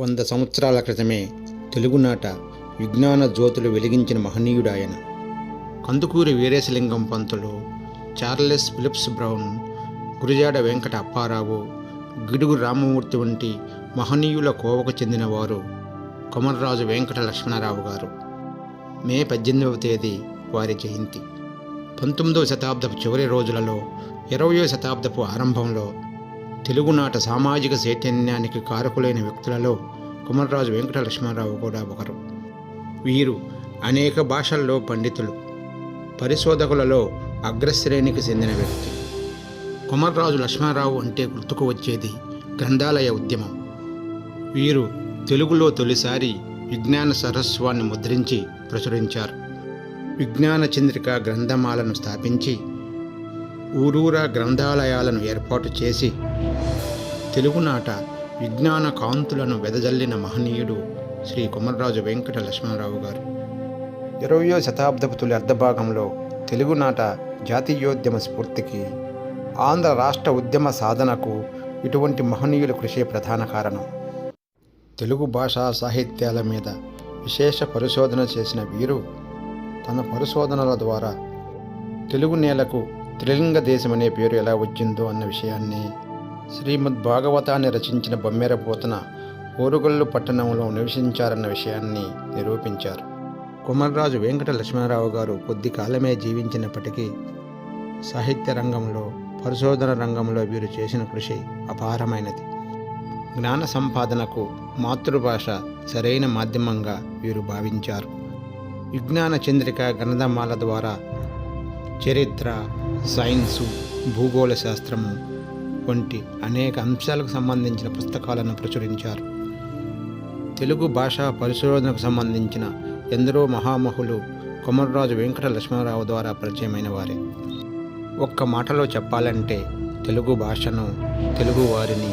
వంద సంవత్సరాల క్రితమే తెలుగునాట విజ్ఞాన జ్యోతులు వెలిగించిన మహనీయుడాయన. Kandukuri Veeresalingam Pantulu Charles Philips Brown Gurajada Venkata Apparao Gidugu Ramamurthy వంటి మహనీయుల కోవకు చెందినవారు కొమర్రాజు వెంకట లక్ష్మణరావు గారు. మే పద్దెనిమిదవ తేదీ వారి జయంతి. పంతొమ్మిదవ శతాబ్దపు చివరి రోజులలో ఇరవయో శతాబ్దపు ఆరంభంలో తెలుగునాట సామాజిక చైతన్యానికి కారకులైన వ్యక్తులలో కుమర్రాజు వెంకట లక్ష్మణరావు కూడా ఒకరు. వీరు అనేక భాషల్లో పండితులు పరిశోధకులలో అగ్రశ్రేణికి చెందిన వ్యక్తి. కుమర్రాజు లక్ష్మణరావు అంటే గుర్తుకు వచ్చేది గ్రంథాలయ ఉద్యమం. వీరు తెలుగులో తొలిసారి విజ్ఞాన సరస్వాన్ని ముద్రించి ప్రచురించారు. విజ్ఞాన చంద్రిక గ్రంథమాలను స్థాపించి ఊరూరా గ్రంథాలయాలను ఏర్పాటు చేసి తెలుగునాట విజ్ఞాన కాంతులను వెదజల్లిన మహనీయుడు శ్రీ కుమర్రాజు వెంకట లక్ష్మణరావు గారు. ఇరవయో శతాబ్దపు తొలి అర్ధభాగంలో తెలుగునాట జాతీయోద్యమ స్ఫూర్తికి ఆంధ్ర రాష్ట్ర ఉద్యమ సాధనకు ఇటువంటి మహనీయుల కృషి ప్రధాన కారణం. తెలుగు భాషా సాహిత్యాల మీద విశేష పరిశోధన చేసిన వీరు తన పరిశోధనల ద్వారా తెలుగు నేలకు త్రిలింగ దేశం అనే పేరు ఎలా వచ్చిందో అన్న విషయాన్ని శ్రీమద్ భాగవతాన్ని రచించిన బొమ్మెర పోతన ఓరుగల్లు పట్టణంలో నివసించారన్న విషయాన్ని నిరూపించారు. కుమర్రాజు వెంకట లక్ష్మణరావు గారు కొద్ది కాలమే జీవించినప్పటికీ సాహిత్య రంగంలో పరిశోధన రంగంలో వీరు చేసిన కృషి అపారమైనది. జ్ఞాన సంపాదనకు మాతృభాష సరైన మాధ్యమంగా వీరు భావించారు. విజ్ఞాన చంద్రిక గ్రంథమాల ద్వారా చరిత్ర సైన్సు భూగోళ శాస్త్రము వంటి అనేక అంశాలకు సంబంధించిన పుస్తకాలను ప్రచురించారు. తెలుగు భాషా పరిశోధనకు సంబంధించిన ఎందరో మహామహులు కొమర్రాజు వెంకట లక్ష్మణరావు ద్వారా పరిచయమైన వారే. ఒక్క మాటలో చెప్పాలంటే తెలుగు భాషను తెలుగు వారిని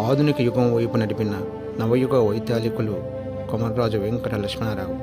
ఆధునిక యుగం వైపు నడిపిన నవయుగ వైతాళికులు కొమర్రాజు వెంకట లక్ష్మణరావు